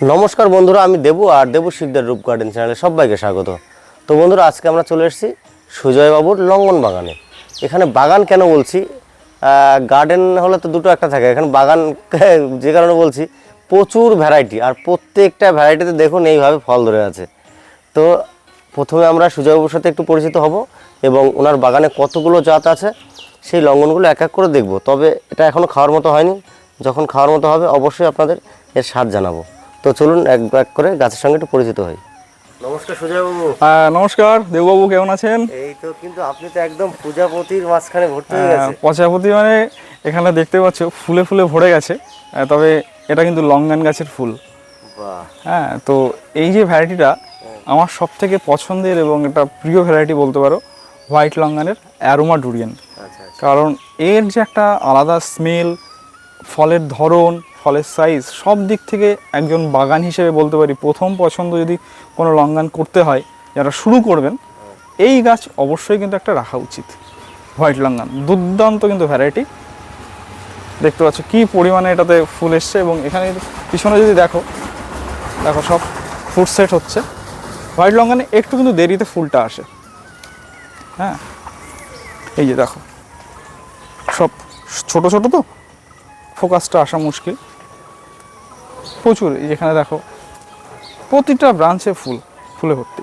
নমস্কার বন্ধুরা, আমি দেবু আর দেবু শিকদার রূপ গার্ডেন চ্যানেলে সবাইকে স্বাগত। তো বন্ধুরা, আজকে আমরা চলে এসেছি সুজয়বাবুর লঙ্গন বাগানে। এখানে বাগান কেন বলছি? গার্ডেন হলে তো দুটো একটা থাকে। এখানে বাগান যে কারণে বলছি, প্রচুর ভ্যারাইটি আর প্রত্যেকটা ভ্যারাইটিতে দেখুন এইভাবে ফল ধরে আছে। তো প্রথমে আমরা সুজয়বাবুর সাথে একটু পরিচিত হব এবং ওনার বাগানে কতগুলো জাত আছে, সেই লঙ্ঘনগুলো এক এক করে দেখব। তবে এটা এখনও খাওয়ার মতো হয়নি। যখন খাওয়ার মতো হবে, অবশ্যই আপনাদের এর স্বাদ জানাব। তো চলুন এক এক করে গাছের সঙ্গে একটু পরিচিত হই। নমস্কার সুজয়বাবু আহ, নমস্কার দেববাবু কেমন আছেন? এই তো কিন্তু আপনি তো একদম পূজাপতির মাঝখানে ভর্তি হয়ে গেছে। পচাপতি মানে এখানে দেখতে পাচ্ছ ফুলে ফুলে ভরে গেছে তবে এটা কিন্তু লঙ্গান গাছের ফুল। হ্যাঁ তো এই যে ভ্যারাইটিটা আমার সব থেকে পছন্দের এবং এটা প্রিয় ভ্যারাইটি বলতে পারো হোয়াইট লঙ্গানের অ্যারোমা ডুরিয়ান আচ্ছা আচ্ছা। কারণ এর যে একটা আলাদা স্মেল ফলের ধরন ফলের সাইজ সব দিক থেকে একজন বাগান হিসেবে বলতে পারি প্রথম পছন্দ যদি কোনো লঙ্গান করতে হয়, যারা শুরু করবেন, এই গাছ অবশ্যই কিন্তু একটা রাখা উচিত। হোয়াইট লঙ্গান, দুর্দান্ত কিন্তু ভ্যারাইটি দেখতে পাচ্ছ কি পরিমাণে এটাতে ফুল এসছে এবং এখানে পিছনে যদি দেখো দেখো সব ফুড সেট হচ্ছে। হোয়াইট লঙ্গানে একটু কিন্তু দেরিতে ফুলটা আসে। হ্যাঁ এই যে দেখো। সব ছোট ছোট তো? ফোকাসটা আসা মুশকিল। প্রচুর এই যেখানে দেখো প্রতিটা ব্রাঞ্চে ফুল ফুলে ভর্তি।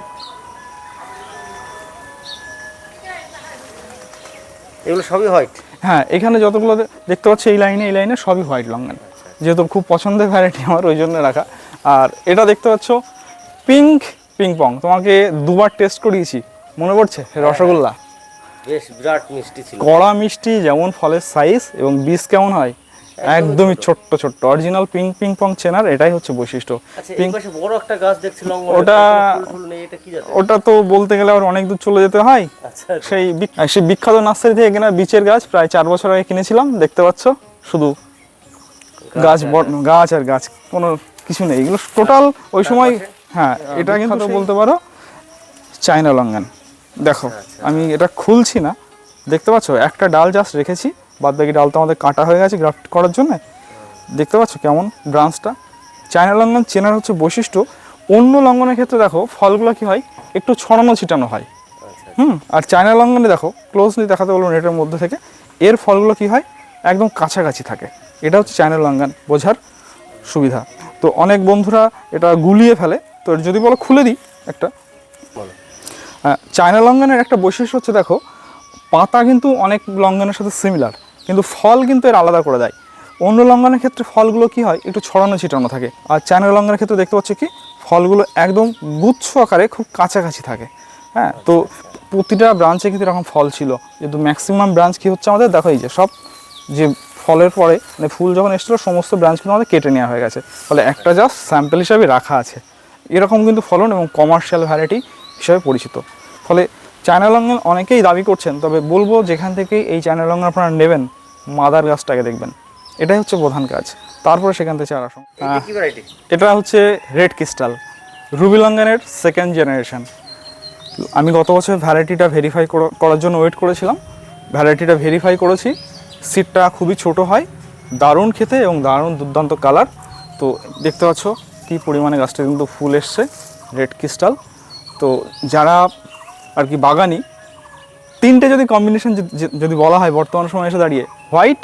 এগুলো সবই হোয়াইট? হ্যাঁ এখানে যতগুলো দেখতে পাচ্ছি এই লাইনে এই লাইনে সবই হোয়াইট লঙ্গান যেহেতু খুব পছন্দের ভ্যারাইটি আমার ওই জন্য রাখা। আর এটা দেখতে পাচ্ছ পিঙ্ক পিং পং। তোমাকে দুবার টেস্ট করিয়েছি। মনে পড়ছে? রসগোল্লা। বেশ বিরাট মিষ্টি ছিল। কড়া মিষ্টি যেমন ফলের সাইজ এবং বীজ কেমন হয়? একদমই ছোট্ট ছোট্ট। অরিজিনাল পিং পিং পং চেনার এটাই হচ্ছে বৈশিষ্ট্য। আচ্ছা বড় একটা গাছ দেখছি লঙ্ঘন ওটা- ওটা তো বলতে গেলে আবার অনেক দূর চলে যেতে হয়। আচ্ছা সেই বিক- সেই বিখ্যাত নার্সারি থেকে কেনা বীচের গাছ প্রায় চার বছর আগে কিনেছিলাম দেখতে পাচ্ছ? শুধু গাছ গাছ আর গাছ কোনো কিছু নেই। এগুলো টোটাল ওই সময় হ্যাঁ এটা কিন্তু বলতে পারো চায়না লঙ্গান। দেখো আমি এটা খুলছি না। দেখতে পাচ্ছ? একটা ডাল জাস্ট রেখেছি। বাদ বাকি ডাল তো আমাদের কাটা হয়ে গেছে গ্রাফট করার জন্য। দেখতে পাচ্ছ কেমন ব্রাঞ্চটা? চায়না লঙ্ঘন চেনার হচ্ছে বৈশিষ্ট্য অন্য লঙ্ঘনের ক্ষেত্রে দেখো ফলগুলো কি হয় একটু ছড়ানো ছিটানো হয়। হুম আর চায়না লঙ্ঘনে দেখো ক্লোজলি দেখাতে বলব নেটের মধ্যে থেকে এর ফলগুলো কি হয় একদম কাছাকাছি থাকে। এটা হচ্ছে চায়না লঙ্ঘন বোঝার সুবিধা। তো অনেক বন্ধুরা এটা গুলিয়ে ফেলে তো যদি বলো খুলে দিই একটা। বলো। হ্যাঁ, চায়না লঙ্ঘনের একটা বৈশিষ্ট্য হচ্ছে দেখো পাতা কিন্তু অনেক লঙ্ঘনের সাথে সিমিলার কিন্তু ফল কিন্তু এর আলাদা করে দেয়। অন্য লঙ্ঘনের ক্ষেত্রে ফলগুলো কি হয়? একটু ছড়ানো ছিটানো থাকে। আর চায়না লঙ্ঘনের ক্ষেত্রে দেখতে পাচ্ছি কি? ফলগুলো একদম গুচ্ছ আকারে খুব কাছাকাছি থাকে। হ্যাঁ তো প্রতিটা ব্রাঞ্চে কিন্তু এরকম ফল ছিল। কিন্তু ম্যাক্সিমাম ব্রাঞ্চ কী হচ্ছে আমাদের? দেখো এই যে সব যে ফলের পরে মানে ফুল যখন এসেছিল, সমস্ত ব্রাঞ্চ কিন্তু আমাদের কেটে নেওয়া হয়ে গেছে। ফলে একটা জাস্ট স্যাম্পেল হিসাবে রাখা আছে। এরকম কিন্তু ফলন এবং কমার্শিয়াল ভ্যারাইটি হিসাবে পরিচিত। ফলে চায়না লঙ্ঘন অনেকেই দাবি করছেন তবে বলব যেখান থেকে এই চায়না লঙ্ঘন আপনারা নেবেন মাদার গাছটাকে দেখবেন। এটাই হচ্ছে প্রধান কাজ। তারপরে সেখান থেকে চারা এটা হচ্ছে রেড ক্রিস্টাল রুবি লঙ্ঘনের সেকেন্ড জেনারেশন আমি গত বছর ভ্যারাইটিটা ভেরিফাই করার জন্য ওয়েট করেছিলাম। ভ্যারাইটিটা ভেরিফাই করেছি। সিটটা খুবই ছোট হয় দারুণ খেতে এবং দারুণ দুর্দান্ত কালার তো দেখতে পাচ্ছ কী পরিমাণে গাছটা কিন্তু ফুল এসছে রেড ক্রিস্টাল তো যারা আর কি বাগানি তিনটে যদি কম্বিনেশন যদি বলা হয় বর্তমান সময় এসে দাঁড়িয়ে হোয়াইট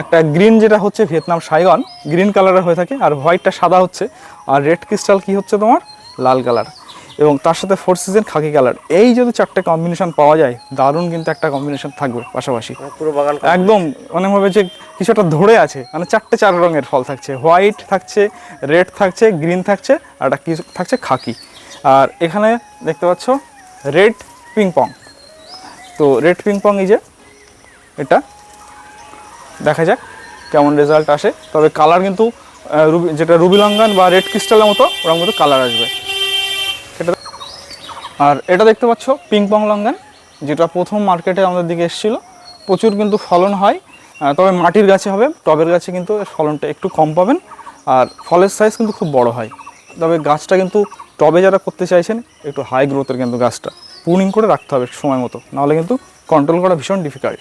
একটা গ্রিন যেটা হচ্ছে ভিয়েতনাম সাইগন গ্রিন কালারের হয়ে থাকে আর হোয়াইটটা সাদা হচ্ছে। আর রেড ক্রিস্টাল কি হচ্ছে তোমার? লাল কালার এবং তার সাথে ফোর সিজন খাকি কালার এই যদি চারটে কম্বিনেশন পাওয়া যায় দারুণ কিন্তু একটা কম্বিনেশন থাকবে পাশাপাশি। পুরো বাগান একদম মনে হবে যে কিছু একটা ধরে আছে মানে চারটে চার রঙের ফল থাকছে। হোয়াইট থাকছে রেড থাকছে গ্রিন থাকছে আর একটা কিছু থাকছে খাকি। আর এখানে দেখতে পাচ্ছ রেড পিং পং তো রেড পিং পং এই যে, এটা দেখা যাক কেমন রেজাল্ট আসে। তবে কালার কিন্তু যেটা রুবি লঙ্গান বা রেড ক্রিস্টালের মতো ওরকম মতো কালার আসবে। এটা আর এটা দেখতে পাচ্ছ পিং পং লঙ্গান, যেটা প্রথম মার্কেটে আমাদের দিকে এসেছিল। প্রচুর কিন্তু ফলন হয়। তবে মাটির গাছে হবে, টবের গাছে কিন্তু ফলনটা একটু কম পাবেন। আর ফলের সাইজ কিন্তু খুব বড় হয়। তবে গাছটা কিন্তু টবে যারা করতে চাইছেন একটু হাই গ্রোথের কিন্তু গাছটা পুনিং করে রাখতে হবে সময় মতো। নাহলে কিন্তু কন্ট্রোল করা ভীষণ ডিফিকাল্ট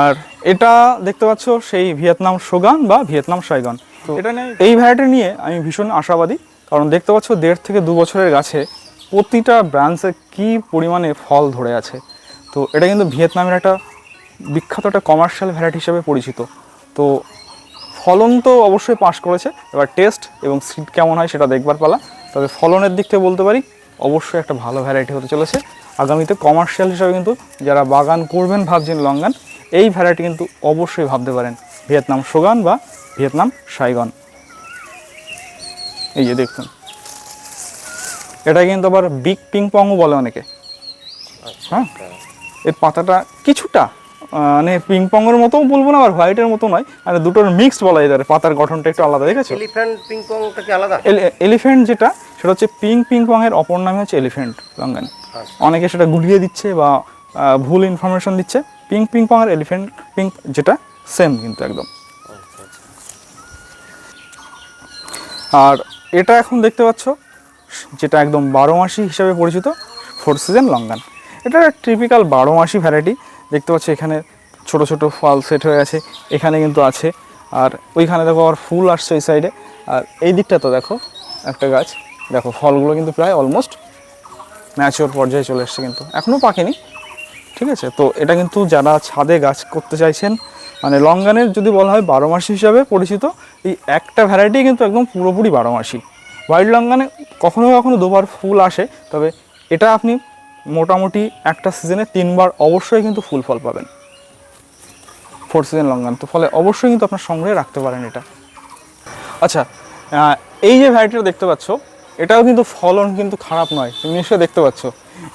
আর এটা দেখতে পাচ্ছ সেই ভিয়েতনাম সোগান বা ভিয়েতনাম সাইগন। তো এটা নিয়ে এই ভ্যারাইটি নিয়ে আমি ভীষণ আশাবাদী কারণ দেখতে পাচ্ছ দেড় থেকে দু বছরের গাছে প্রতিটা ব্রাঞ্চে কি পরিমাণে ফল ধরে আছে। তো এটা কিন্তু ভিয়েতনামের একটা বিখ্যাত একটা কমার্শিয়াল ভ্যারাইটি হিসেবে পরিচিত। তো ফলন তো অবশ্যই পাস করেছে এবার টেস্ট এবং সিড কেমন হয় সেটা দেখবার পালা। তবে ফলনের দিক থেকে বলতে পারি অবশ্যই একটা ভালো ভ্যারাইটি হতে চলেছে। আগামীতে কমার্শিয়াল হিসাবে কিন্তু যারা বাগান করবেন ভাবছেন লঙ্গান এই ভ্যারাইটি কিন্তু অবশ্যই ভাবতে পারেন। ভিয়েতনাম সোগান বা ভিয়েতনাম সাইগন। এই যে দেখুন। এটা কিন্তু আবার বিগ পিং পংও বলে অনেকে। হ্যাঁ? এর পাতাটা কিছুটা মানে পিং পংয়ের মতোও বলব না আর হোয়াইটের মতো নয়। মানে দুটোর মিক্সড বলা যেতে পারে পাতার গঠনটা একটু আলাদা দেখেছ? এলিফ্যান্ট পিং পংটা কি আলাদা? এলিফ্যান্ট যেটা সেটা হচ্ছে পিং পিং পং এর অপর নামে হচ্ছে এলিফ্যান্ট লঙ্গান আচ্ছা। অনেকে সেটা গুলিয়ে দিচ্ছে বা ভুল ইনফরমেশন দিচ্ছে। পিং পিং পং আর এলিফ্যান্ট পিং যেটা সেম কিন্তু একদম। আর এটা এখন দেখতে পাচ্ছ যেটা একদম বারো মাসি হিসাবে পরিচিত ফোর সিজন লঙ্গান এটা ট্রিপিক্যাল বারো মাসি ভ্যারাইটি দেখতে পাচ্ছ এখানে ছোট ছোট ফল সেট হয়ে আছে, এখানে কিন্তু আছে। আর ওইখানে দেখো আবার ফুল আসছে ওই সাইডে আর এই দিকটা তো দেখো, একটা গাছ। দেখো, ফলগুলো কিন্তু প্রায় অলমোস্ট ম্যাচিওর পর্যায়ে চলে এসছে কিন্তু। এখনও পাকেনি, ঠিক আছে? তো এটা কিন্তু যারা ছাদে গাছ করতে চাইছেন মানে লঙ্গানের যদি বলা হয় বারো মাসি হিসাবে পরিচিত, এই একটা ভ্যারাইটি কিন্তু একদম পুরোপুরি বারো মাসি হোয়াইট লঙ্গানে কখনো কখনো দুবার ফুল আসে, তবে এটা আপনি মোটামুটি একটা সিজনে তিনবার অবশ্যই কিন্তু ফুল ফল পাবেন। ফোর সিজন লঙ্গান তো ফলে অবশ্যই কিন্তু আপনার সংগ্রহে রাখতে পারেন এটা। আচ্ছা এই যে ভ্যারাইটিটা দেখতে পাচ্ছ, এটাও কিন্তু ফলন কিন্তু খারাপ নয়, তুমি নিশ্চয়ই দেখতে পাচ্ছ।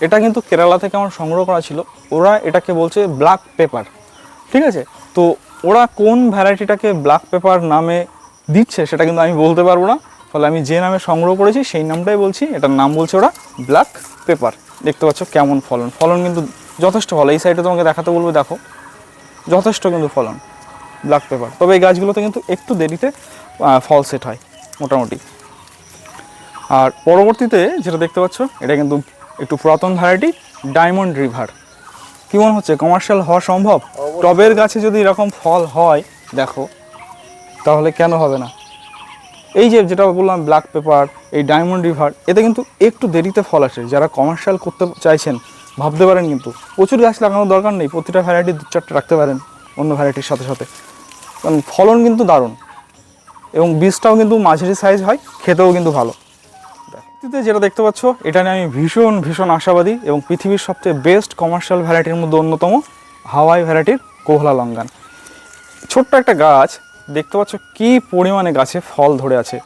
এটা কিন্তু কেরালা থেকে আমার সংগ্রহ করা ছিল, ওরা এটাকে বলছে ব্ল্যাক পেপার ঠিক আছে? তো ওরা কোন ভ্যারাইটিটাকে ব্ল্যাক পেপার নামে দিচ্ছে সেটা কিন্তু আমি বলতে পারব না, ফলে আমি যে নামে সংগ্রহ করেছি সেই নামটাই বলছি, এটার নাম বলছে ওরা ব্ল্যাক পেপার দেখতে পাচ্ছ কেমন ফলন। ফলন কিন্তু যথেষ্ট ভালো। এই সাইডে তোমাকে দেখাতে বলব দেখো যথেষ্ট কিন্তু ফলন ব্ল্যাক পেপার তবে এই গাছগুলোতে কিন্তু একটু দেরিতে ফল সেট হয় মোটামুটি। আর পরবর্তীতে যেটা দেখতে পাচ্ছ এটা কিন্তু একটু পুরাতন ভ্যারাইটি ডায়মন্ড রিভার কী মনে হচ্ছে কমার্শিয়াল হওয়া সম্ভব? টবের গাছে যদি এরকম ফল হয় দেখো তাহলে কেন হবে না? এই যে যেটা বললাম ব্ল্যাক পেপার এই ডায়মন্ড রিভার এতে কিন্তু একটু দেরিতে ফল আসে। যারা কমার্শিয়াল করতে চাইছেন, ভাবতে পারেন কিন্তু। প্রচুর গাছ লাগানোর দরকার নেই, প্রতিটা ভ্যারাইটি দু চারটে রাখতে পারেন অন্য ভ্যারাইটির সাথে সাথে। কারণ ফলন কিন্তু দারুণ। এবং বীজটাও কিন্তু মাঝারি সাইজ হয়, খেতেও কিন্তু ভালো। যেটা দেখতে পাচ্ছ, এটা নিয়ে আমি ভীষণ ভীষণ আশাবাদী এবং পৃথিবীর সবচেয়ে বেস্ট কমার্শিয়াল ভ্যারাইটির মধ্যে অন্যতম হাওয়াই ভ্যারাইটির কোহলা লঙ্গান ছোট্ট একটা গাছ দেখতে পাচ্ছ কি পরিমাণে গাছে ফল ধরে আছে।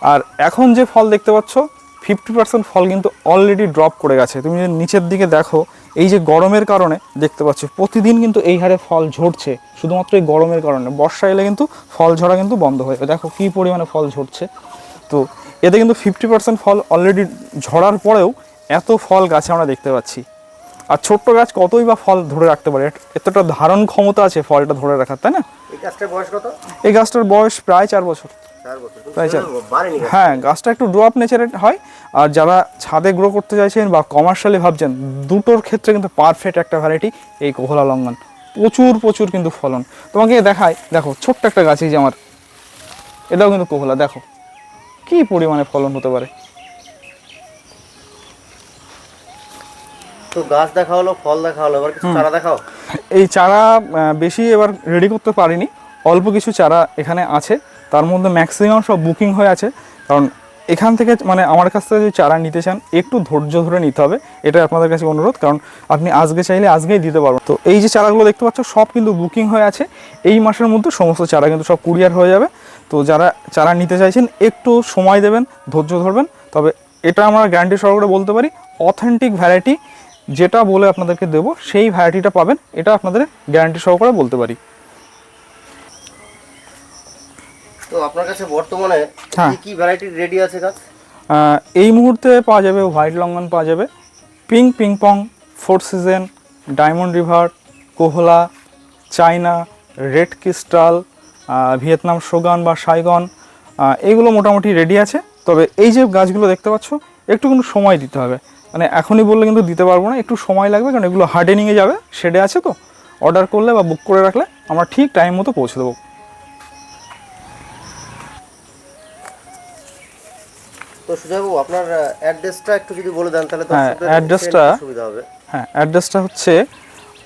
আর এখন যে ফল দেখতে পাচ্ছ ফিফটি পার্সেন্ট ফল কিন্তু অলরেডি ড্রপ করে গেছে। তুমি যদি নিচের দিকে দেখো, এই যে গরমের কারণে দেখতে পাচ্ছ, প্রতিদিন কিন্তু এই হারে ফল ঝরছে। শুধুমাত্র এই গরমের কারণে। বর্ষা এলে কিন্তু ফল ঝরা কিন্তু বন্ধ হয়ে যাবে। দেখো কি পরিমাণে ফল ঝরছে। তো এতে কিন্তু ফিফটি পার্সেন্ট ফল অলরেডি ঝরার পরেও এত ফল গাছে আমরা দেখতে পাচ্ছি। আর ছোট্ট গাছ কতই বা ফল ধরে রাখতে পারে? এত- এতটা ধারণ ক্ষমতা আছে ফলটা ধরে রাখার, তাই না? এই গাছটার বয়স প্রায় চার বছর। প্রায় চার। হ্যাঁ গাছটা একটু ড্রপ নেচারের হয়। আর যারা ছাদে গ্রো করতে চাইছেন বা কমার্শিয়ালি ভাবছেন দুটোর ক্ষেত্রে কিন্তু পারফেক্ট একটা ভ্যারাইটি এই কোহলা লঙ্ঘন প্রচুর প্রচুর কিন্তু ফলন। তোমাকে দেখায় দেখো ছোট্ট একটা গাছ এই যে আমার। এটাও কিন্তু কোহলা দেখো। কি পরিমাণে ফলন হতে পারে? তো গাছ দেখা হলো ফল দেখা হলো এবার কিছু চারা দেখাও। এই চারা বেশি এবার রেডি করতে পারিনি। অল্প কিছু চারা এখানে আছে। তার মধ্যে ম্যাক্সিমাম সব বুকিং হয়ে আছে। কারণ এখান থেকে মানে আমার কাছ থেকে যদি চারা নিতে চান একটু ধৈর্য ধরে নিতে হবে। এটা আপনাদের কাছে অনুরোধ। কারণ আপনি আজকে চাইলে আজকেই দিতে পারবেন। তো এই যে চারাগুলো দেখতে পাচ্ছ সব কিন্তু বুকিং হয়ে আছে। এই মাসের মধ্যে সমস্ত চারা কিন্তু সব কুরিয়ার হয়ে যাবে। তো যারা চারা নিতে চাইছেন একটু সময় দেবেন ধৈর্য ধরবেন। তবে এটা আমরা গ্যারান্টি সহকারে বলতে পারি অথেন্টিক ভ্যারাইটি যেটা বলে আপনাদেরকে দেবো সেই ভ্যারাইটিটা পাবেন। এটা আপনাদের গ্যারান্টি সহকারে বলতে পারি। তো আপনার কাছে বর্তমানে হ্যাঁ। কি কি ভ্যারাইটির রেডি আছে গাছ? এই মুহূর্তে পাওয়া যাবে হোয়াইট লঙ্গন পাওয়া যাবে pink ping pong four season diamond river Kohala China red crystal Vietnam সোগান বা সাইগন এইগুলো মোটামুটি রেডি আছে। তবে এই যে গাছগুলো দেখতে পাচ্ছ একটু কিন্তু সময় দিতে হবে। মানে এখনই বললে কিন্তু দিতে পারব না একটু সময় লাগবে কারণ এগুলো হার্ডেনিংয়ে যাবে শেডে আছে তো। অর্ডার করলে বা বুক করে রাখলে আমরা ঠিক টাইম মতো পৌঁছে দেবো। তো সুজয়বাবু আপনার অ্যাড্রেসটা একটু যদি বলে দেন তাহলে হ্যাঁ, সুবিধা হবে। হ্যাঁ অ্যাড্রেসটা হচ্ছে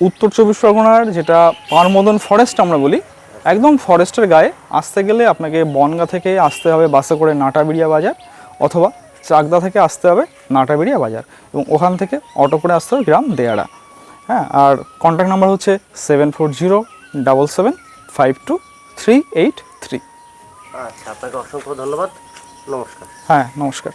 উত্তর চব্বিশ পরগনার যেটা পারমদন ফরেস্ট আমরা বলি একদম ফরেস্টের গায়ে আসতে গেলে আপনাকে বনগা থেকে আসতে হবে বাসে করে নাটাবিড়িয়া বাজার অথবা চাকদা থেকে আসতে হবে নাটাবেড়িয়া বাজার এবং ওখান থেকে অটো করে আসতে হবে গ্রাম দেয়াড়া। হ্যাঁ আর কন্ট্যাক্ট নাম্বার হচ্ছে seven four zero double seven five two three eight three আচ্ছা আপনাকে অসংখ্য ধন্যবাদ। নমস্কার। হ্যাঁ নমস্কার।